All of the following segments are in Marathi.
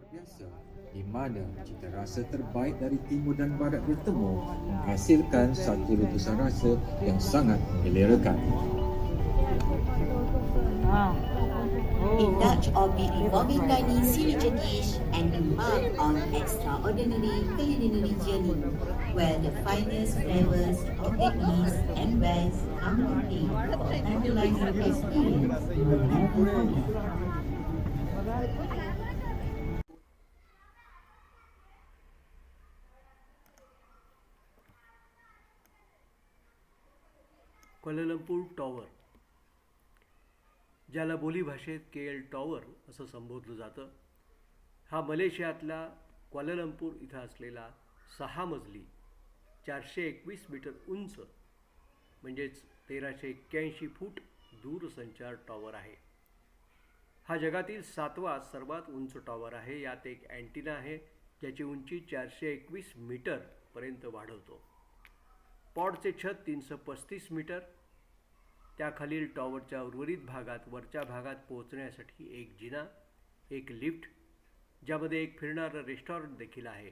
luar biasa di mana cita rasa terbaik dari timur dan barat bertemu menghasilkan satu letusan rasa yang sangat mengelerakan. Indulge or be involved in dining silly dish and embark on extraordinary culinary journey where the finest flavors of the east and west come to play for tantalizing experience. Kuala Lumpur tower ज्याला बोलीभाषेत के एल टॉवर असं संबोधलं जातं हा मलेशियातला क्वालालंपूर इथं असलेला सहा मजली चारशे एकवीस मीटर उंच म्हणजेच तेराशे एक्क्याऐंशी फूट दूरसंचार टॉवर आहे. हा जगातील सातवा सर्वात उंच टॉवर आहे यात एक अँटिना आहे ज्याची उंची चारशे एकवीस मीटरपर्यंत वाढवतो. पॉडचे छत तीनशे पस्तीस मीटर त्याखालील टॉवरच्या उर्वरित भागात वरच्या भागात पोहोचण्यासाठी एक जिना एक लिफ्ट ज्यामध्ये एक फिरणारं रेस्टॉरंट देखील आहे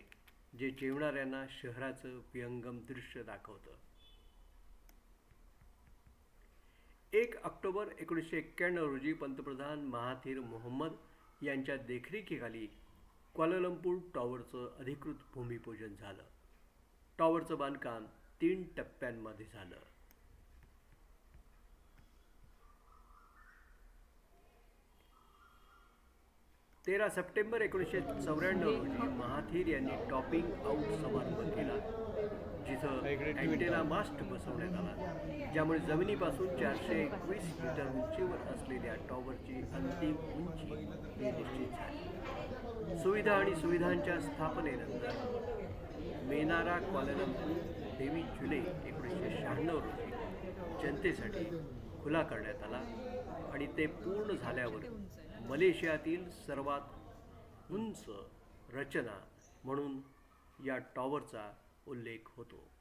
जे जेवणाऱ्यांना शहराचं विहंगम दृश्य दाखवतं. एक ऑक्टोबर एकोणीसशे एक्क्याण्णव रोजी पंतप्रधान महाथीर मोहम्मद यांच्या देखरेखीखाली क्वालालंपूर टॉवरचं अधिकृत भूमिपूजन झालं. टॉवरचं बांधकाम तीन टप्प्यांमध्ये झालं. तेरा सप्टेंबर एकोणीसशे चौऱ्याण्णव रोजी महाथीर यांनी टॉपिंग आऊट समारंभ केला जिथं अँटेना मास्ट बसवण्यात आला ज्यामुळे जमिनीपासून चारशे एकवीस मीटर उंचीवर असलेल्या टॉवरची अंतिम उंची ही निश्चित झाली. सुविधा आणि सुविधांच्या स्थापनेनंतर मेनारा क्वालालंपूर तेवीस जुलै एकोणीसशे शहाण्णव रोजी जनतेसाठी खुला करण्यात आला आणि ते पूर्ण झाल्यावर मलेशियातील सर्वात उंच रचना म्हणून या टॉवरचा उल्लेख होतो.